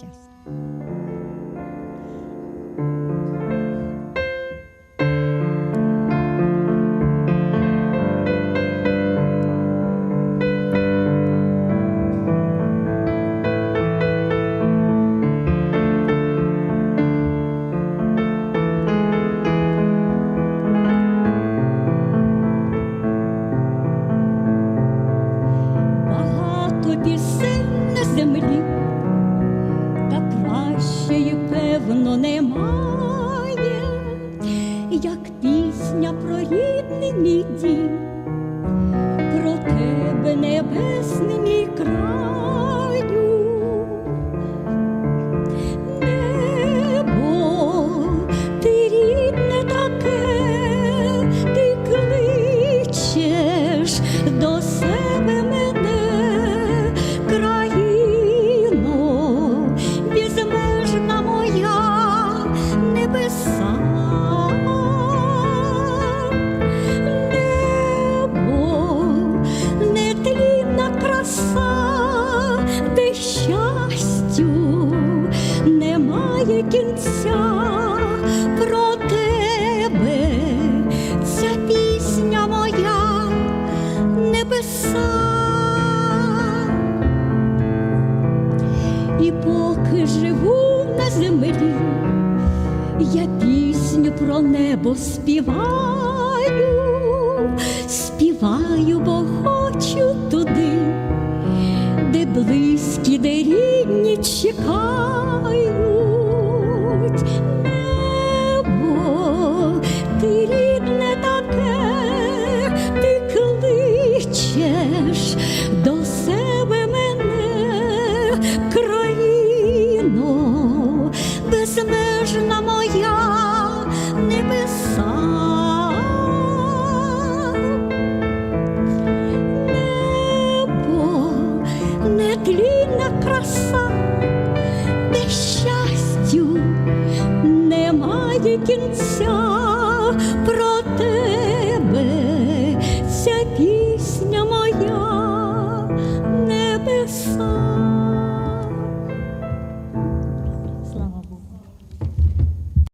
gracias. Немає, як пісня про рідний мій дім, про тебе, небесний мій краю. Кінця про тебе, ця пісня моя небеса. І поки живу на землі, я пісню про небо співаю, співаю, бо хочу туди, де близькі, де рідні чекають. До себе мене, країно, безмежна моя небеса. Небо, нетлінна краса, кінця. Про тебе, ця пісня